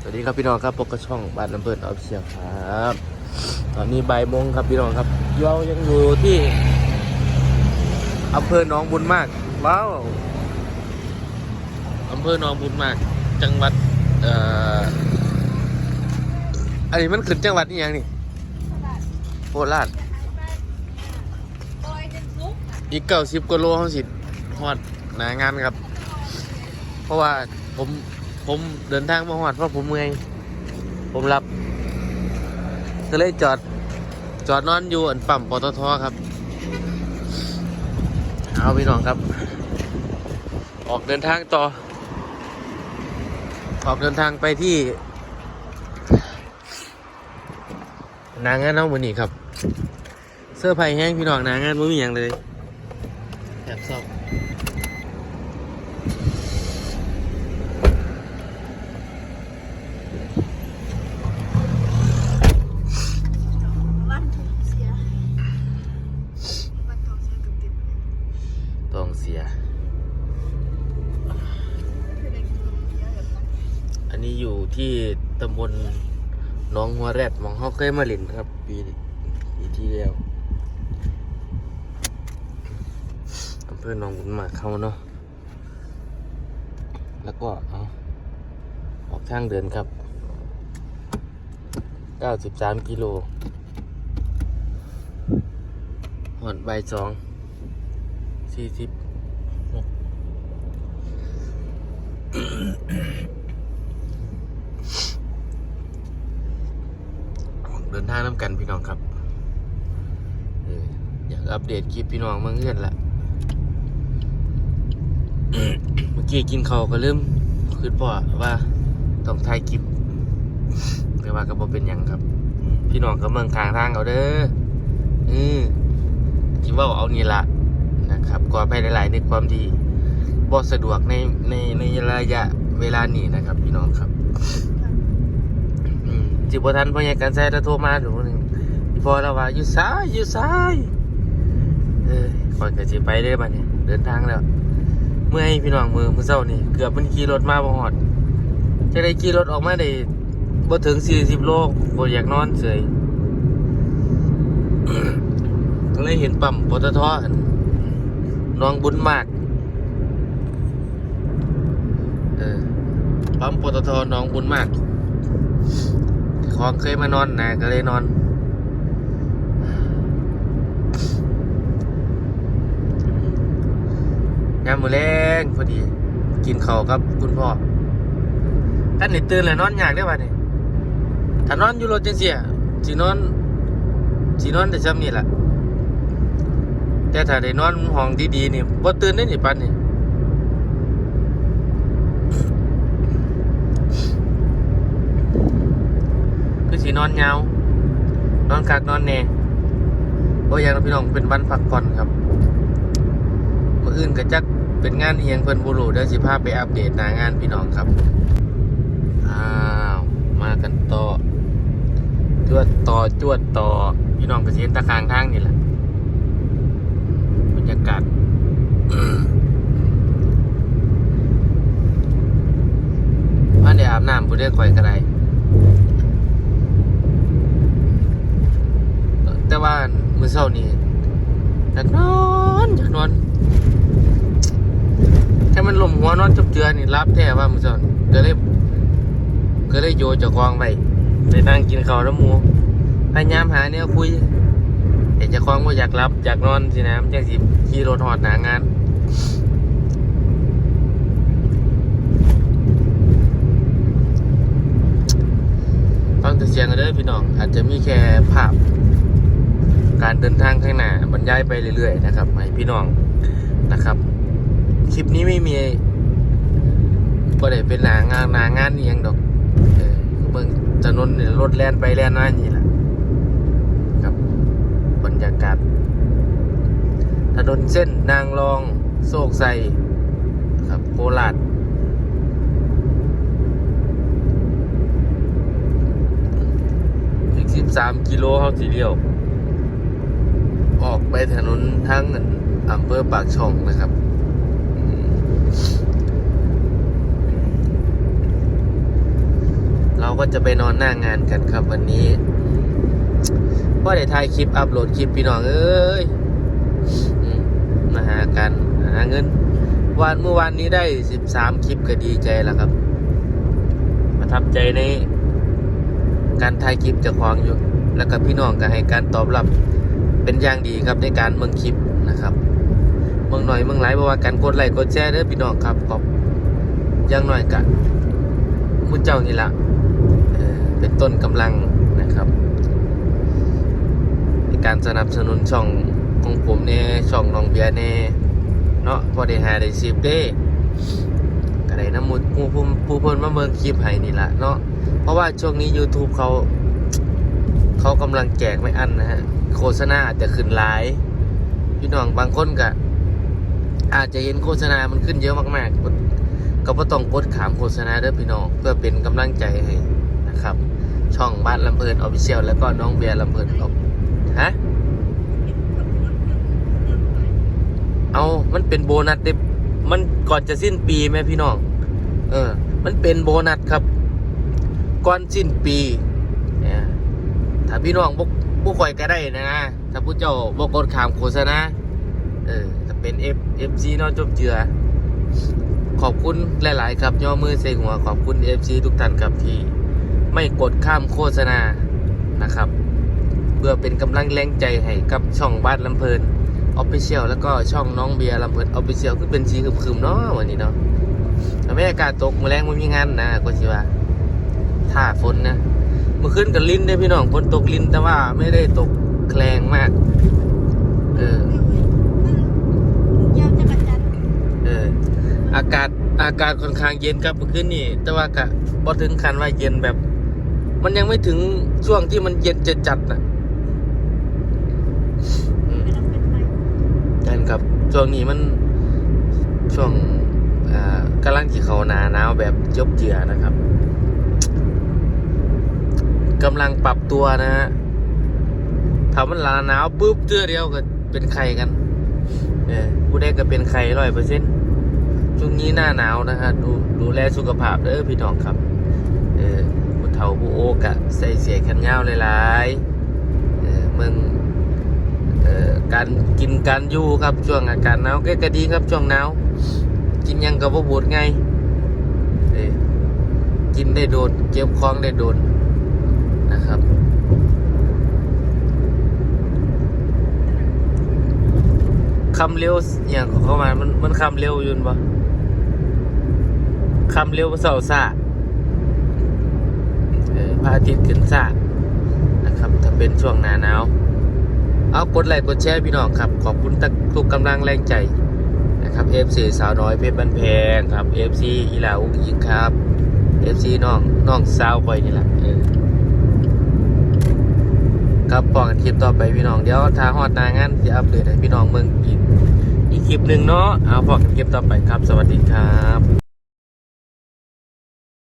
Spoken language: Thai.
สวัสดีครับพี่น้องครับพบกับช่องบ้านลำเพินออฟเชียครับ ตอนนี้บ่ายโมงครับพี่น้องครับเรายังอยู่ที่อำเภอหนองบุญมากว้าวอำเภอหนองบุญมาก จังหวัดเอ่ออันนี้มันขึ้นจังหวัดนี่ยังนี่โคราชอีกเก้าสิบกิโลเขาสิฮอดหนางานครับ เพราะว่าผม ผมเดินทางมาหอดเพราะผมเมื่อยผมรับก็เลยจอดจอดนอนอยู่อันปั๊มปตทครับ เอาพี่น้องครับ ออกเดินทางต่อ ออกเดินทางไปที่นางานน้องมือนี่ครับ เสื้อไผ่แห้งพี่น้องนางานไม่มีอย่างเลยแอบซอบ บ้านทองเสียบ้านทองเสียกับติด ต้องเสีย คือได้กินเยอะแบบนั้น อันนี้อยู่ ที่ตำบลหน้องหัวแรดมองเขาเคยมาเล่นครับ ปีปีที่แล้วอำเภอหนองบุญมากเขาเนาะแล้วก็เอาออกทางเดินครับ 93 กิโลหอดใบสองสี่สิบหก เดิน ทางน้ำกันพี่น้องครับเอออยากอัปเดตคลิปพี่น้องเมื่อเงื่อนละเมื่อกี้กินข้าวก็เริ่มคือพ่อว่าต้องถ่ายคลิปแต่ว่าก็บ่เป็นยังครับ พี่น้องก็เมืองทางทางเอาเด้ออือคิดว่าเอานี่ละนะครับก่อไปหลายๆในความดีบ่สะดวกในในในระยะเวลานี้นะครับ พี่น้องครับ จิบทันพ่อใหญ่กันแซ่แล้วโทรมาหนูหนึ่งพี่พ่อเราว่าอยู่ซ้ายอยู่ซ้ายเออก่อนจะสิไปได้อมาเนี่ยเดินทางแล้วเมื่อให้พี่น้องมือมือเศร้านี่เกือบมันขี่รถมาบ่หอด จะได้ขี่รถออกมาได้บ่ถึง40โลบ่อยากนอนเฉยก็เลยเห็นปั๊มปตทนน้องบุญมากเออปั๊มปตทน้องบุญมาก ของเคยมานอนนะก็เลยนอน ยามมือแรงพอดี กินข้าวครับคุณพ่อท่านนี่ตื่นเลยนอนยากได้ป่ะนี่ถ้านอนอยู่รถจังเสียสินอนสินอนแต่ซ้ำนี่แหละแต่ถ้าได้นอนห้องดีๆนี่บ่ตื่นได้นี่ปันนี่ คือสี นอนยาวนอนคักนอนแน่โอ้ยอยางเราพี่น้องเป็นวันพักผ่อนครับเมื่ออื่นก็จักเป็นงานเอียงเพิ่นบุรุษเดี๋ยสิพาพไปอัปเดตหน้างานพี่น้องครับ อ้าว มากันต่อ จวดต่อจวดต่อ พี่น้องก็สิเห็นตะคางทางนี่แหละบรรยากาศมาเดี๋ยวอาบน้ำผู้ได้คอยกระได แต่ ว่ามือเช้านี้อยากนอนอยากนอนแค่มันลมหัวนอนจบเจือนี่รับแท้ว่ามือเช้านี้ก็เลยก็เลยโยจากกองไปไปนั่งกินข้าวน้ำหมูพยายามหาเนี่ยคุยแต่เจะคลองว่าอยากรับอยากนอนสินะมันจังสิขี่รถหอดหนางานฟังแต่เสียงกันเด้อพี่น้อง อาจจะมีแค่ภาพ การเดินทางข้างหน้าบรรยายไปเรื่อยๆนะครับให้พี่น้องนะครับ คลิปนี้ไม่มีก็ได้เป็นหนางานหนางานนี่ยังดอกเออเบิ่งถนนเนี่ยรถแล่นไปแล่นมานี่แหละครับบรรยากาศถนนเส้นนางรองโศกไซครับโคราชอีกสิบสามกิโลเขาทีเดียว ออกไปถนนทางอำเภอปากช่องนะครับอืมก็จะไปนอนหน้างานกันครับวันนี้ก็ได้ถ่ายคลิปอัพโหลดคลิปพี่น้องเอ้ยมาหากันหาเงิน วันเมื่อวานนี้ได้13คลิปก็ดีใจแล้วครับ ประทับใจในการถ่ายคลิปจะควางอยู่ แล้วก็พี่น้องก็ให้การตอบรับ เป็นอย่างดีครับในการเมืองคลิปนะครับเมืองหน่อยเมืองหลายบอกว่าการกดไลค์กดแชร์เด้อพี่น้องครับขอบอย่างหน่อยกะคุณเจ้านี่ละเป็นต้นกำลังนะครับ ในการสนับสนุนช่องของผมเนี่ยช่องน้องเบียร์เนี่ยเนาะพอได้หาได้สิบเด้ก็ได้น้ำมุดผู้ผู้ผู้พนมาเมืองคลิปให้นี่ละเนาะเพราะว่าช่วงนี้ YouTube เขา เขากำลังแจกไม่อั้นนะฮะ โฆษณาอาจจะขึ้นหลาย พี่น้องบางคนก็อาจจะเห็นโฆษณามันขึ้นเยอะมากๆ ก็ก็บ่ต้องกดขามโฆษณาเด้อพี่น้อง เพื่อเป็นกำลังใจให้นะครับ ช่องบ้านลำเพลินออฟฟิเชียลแล้วก็น้องเบียร์ลำเพลินออฟฮะเอามันเป็นโบนัสเด้มันก่อนจะสิ้นปีไหมพี่น้อง เออ มันเป็นโบนัสครับ ก่อนสิ้นปีเนี่ย ถ้าพี่น้องบุกบุกคอยก็ได้นะ ถ้าผู้เจ้าบกกดขามโฆษณาเออถ้าเป็น F F C นอนจบเจือ ขอบคุณหลาย ๆ ครับย่อมือใส่หัวขอบคุณ F C ทุกท่านครับที่ไม่กดข้ามโฆษณานะครับ เพื่อเป็นกำลังแรงใจให้กับช่องบ้านลำเพลินออฟฟิเชียลแล้วก็ช่องน้องเบียร์ลำเพลินออฟฟิเชียลก็เป็นสีคืมๆเนาะวันนี้เนาะแต่ไม่อากาศตกแมลงมันมีงานนะก็สิว่าถ้าฝนนะ เมื่อคืนกับลิ้นได้อพี่น้องฝนตกลิ้นแต่ว่าไม่ได้ตกแคลงมาก เออยาวจะกระจัดเออ อากาศอากาศค่อนข้างเย็นครับเมื่อคืนนี่ แต่ว่ากะพอถึงคันว่าเย็นแบบ มันยังไม่ถึงช่วงที่มันเย็นจะจัดๆนะอืมไม่ต้องเป็นไรกันครับช่วงนี้มันช่วงอ่ากำลังที่เขาหนาหนาวแบบจบเจือนะครับ กำลังปรับตัวนะฮะถ้ามันหนาหนาวปุ๊บเตื้อเดียวก็เป็นไข่กันเออผู้ได้ก็เป็นไข่ร้อยเปอร์เซ็นต์ช่วงนี้หน้าหนาวนะฮะดูดูแลสุขภาพเด้อพี่น้องครับ เออผู้เฒ่าผู้โอกะใส่เสียแขนยาวหลายๆเออเมืองเอ่อการกินการอยู่ครับช่วงอากาศหนาวก็ก็ดีครับช่วงหนาวกินยังกับว่าบูดไงเอ้ยกินได้โดนเก็บคล้องได้โดน นะครับคำเร็วอย่างของเขามามันมันคำเร็วยุนปะคำเร็วเสาซาพระอาทิตย์ขึ้นซานะครับถ้าเป็นช่วงหนาหนาวเอากดไลค์กดแชร์พี่น้องครับ ขอบคุณทุกกำลังแรงใจนะครับ FC สาวน้อยเพชรบันแพงครับ FC อีหลาอุ้งยิงครับ FC น้องน้องสาวคอยนี่แหละ ครับปองกันคลิปต่อไปพี่น้องเดี๋ยวทางฮอดนางานจะอัปเดตให้พี่น้องเมืองอีกอีกคลิปหนึ่งเนาะเอาปองกันคลิปต่อไปครับ สวัสดีครับ